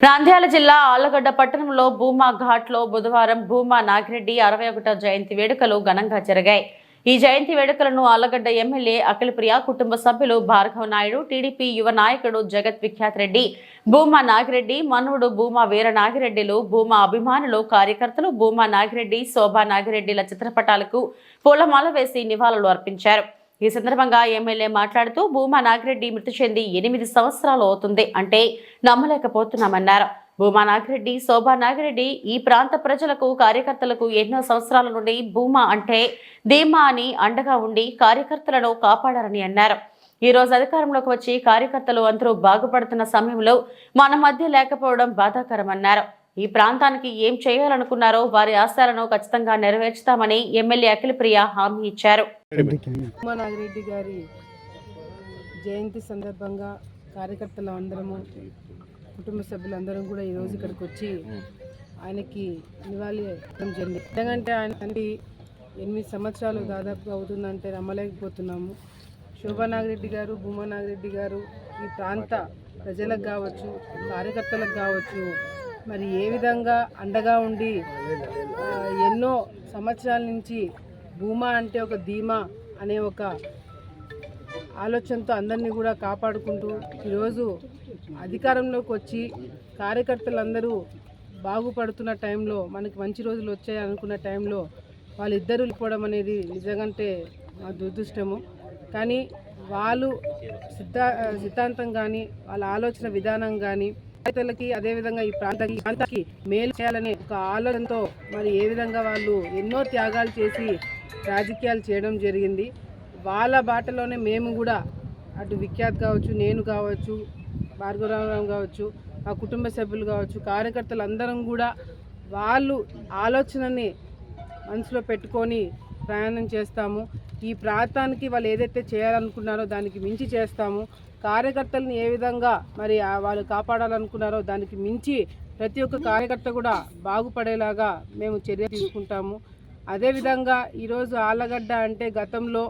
నంద్యాల జిల్లా ఆళ్ళగడ్డ పట్టణంలో భూమా ఘాట్లో బుధవారం భూమా నాగిరెడ్డి అరవై ఒకటో జయంతి వేడుకలు ఘనంగా జరిగాయి. ఈ జయంతి వేడుకలను ఆళ్ళగడ్డ ఎమ్మెల్యే అఖిలప్రియ కుటుంబ సభ్యులు భార్గవ నాయుడు టీడీపీ యువ నాయకుడు జగత్ విఖ్యాత్ రెడ్డి భూమా నాగిరెడ్డి మనువుడు భూమా వీర నాగిరెడ్డిలు భూమా అభిమానులు కార్యకర్తలు భూమా నాగిరెడ్డి శోభా నాగిరెడ్డిల చిత్రపటాలకు పూలమాల వేసి నివాళులు అర్పించారు. ఈ సందర్భంగా ఎమ్మెల్యే మాట్లాడుతూ భూమా నాగిరెడ్డి మృతి చెంది ఎనిమిది సంవత్సరాలు అవుతుంది అంటే నమ్మలేకపోతున్నామన్నారు. భూమా నాగిరెడ్డి శోభా నాగిరెడ్డి ఈ ప్రాంత ప్రజలకు కార్యకర్తలకు ఎన్నో సంవత్సరాల నుండి భూమా అంటే ధీమా అని అండగా ఉండి కార్యకర్తలను కాపాడారని అన్నారు. ఈ రోజు అధికారంలోకి వచ్చి కార్యకర్తలు అందరూ బాగుపడుతున్న సమయంలో మన మధ్య లేకపోవడం బాధాకరమన్నారు. ఈ ప్రాంతానికి ఏం చేయాలనుకున్నారో వారి ఆశాలను ఖచ్చితంగా నెరవేర్చుతామని ఎమ్మెల్యే అఖిలప్రియ హామీ ఇచ్చారు. ఉమా నాగిరెడ్డి గారి జయంతి సందర్భంగా కార్యకర్తలు అందరము కుటుంబ సభ్యులందరం కూడా ఈరోజు ఇక్కడికి వచ్చి ఆయనకి నివాళి జరిగింది. ఎందుకంటే ఆయన తండ్రి ఎనిమిది సంవత్సరాలు దాదాపుగా అవుతుందంటే నమ్మలేకపోతున్నాము. శోభా నాగిరెడ్డి గారు భూమా నాగిరెడ్డి గారు ఈ ప్రాంత ప్రజలకు కావచ్చు కార్యకర్తలకు కావచ్చు మరి ఏ విధంగా అండగా ఉండి ఎన్నో సంవత్సరాల నుంచి భూమా అంటే ఒక ధీమా అనే ఒక ఆలోచనతో అందరినీ కూడా కాపాడుకుంటూ ఈరోజు అధికారంలోకి వచ్చి కార్యకర్తలందరూ బాగుపడుతున్న టైంలో మనకి మంచి రోజులు వచ్చాయి అనుకున్న టైంలో వాళ్ళిద్దరూ వెళ్ళిపోవడం అనేది నిజంగంటే మా దురదృష్టము. కానీ వాళ్ళు సిద్ధా సిద్ధాంతం కానీ వాళ్ళ ఆలోచన విధానం కానీ రైతులకి అదేవిధంగా ఈ ప్రాంతానికి ఈ ప్రాంతానికి మేలు చేయాలనే ఒక ఆలోచనతో మరి ఏ విధంగా వాళ్ళు ఎన్నో త్యాగాలు చేసి రాజకీయాలు చేయడం జరిగింది. వాళ్ళ బాటలోనే మేము కూడా అటు విఖ్యాత్ కావచ్చు నేను కావచ్చు భార్గవరామరావు కావచ్చు మా కుటుంబ సభ్యులు కావచ్చు కార్యకర్తలు అందరం కూడా వాళ్ళు ఆలోచనని మనసులో పెట్టుకొని ప్రయాణం చేస్తాము. ఈ ప్రాంతానికి వాళ్ళు ఏదైతే చేయాలనుకున్నారో దానికి మించి చేస్తాము. కార్యకర్తలను ఏ విధంగా మరి వాళ్ళు కాపాడాలనుకున్నారో దానికి మించి ప్రతి ఒక్క కార్యకర్త కూడా బాగుపడేలాగా మేము చర్య తీసుకుంటాము. అదేవిధంగా ఈరోజు ఆలగడ్డ అంటే గతంలో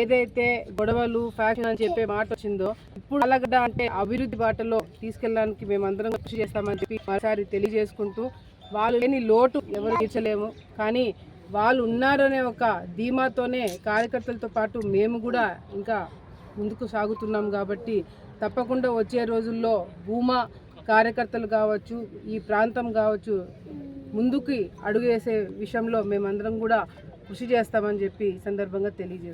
ఏదైతే గొడవలు ఫ్యాషన్ అని చెప్పే మాట వచ్చిందో ఇప్పుడు ఆలగడ్డ అంటే అభివృద్ధి బాటలో తీసుకెళ్ళడానికి మేమందరం కృషి చేస్తామని చెప్పి మరోసారి తెలియజేసుకుంటూ వాళ్ళు లేని లోటు ఎవరు తీర్చలేము. కానీ వాళ్ళు ఉన్నారనే ఒక ధీమాతోనే కార్యకర్తలతో పాటు మేము కూడా ఇంకా ముందుకు సాగుతున్నాం కాబట్టి తప్పకుండా వచ్చే రోజుల్లో భూమా కార్యకర్తలు కావచ్చు ఈ ప్రాంతం కావచ్చు ముందుకి అడుగు వేసే విషయంలో మేమందరం కూడా కృషి చేస్తామని చెప్పి ఈ సందర్భంగా తెలియజేస్తాం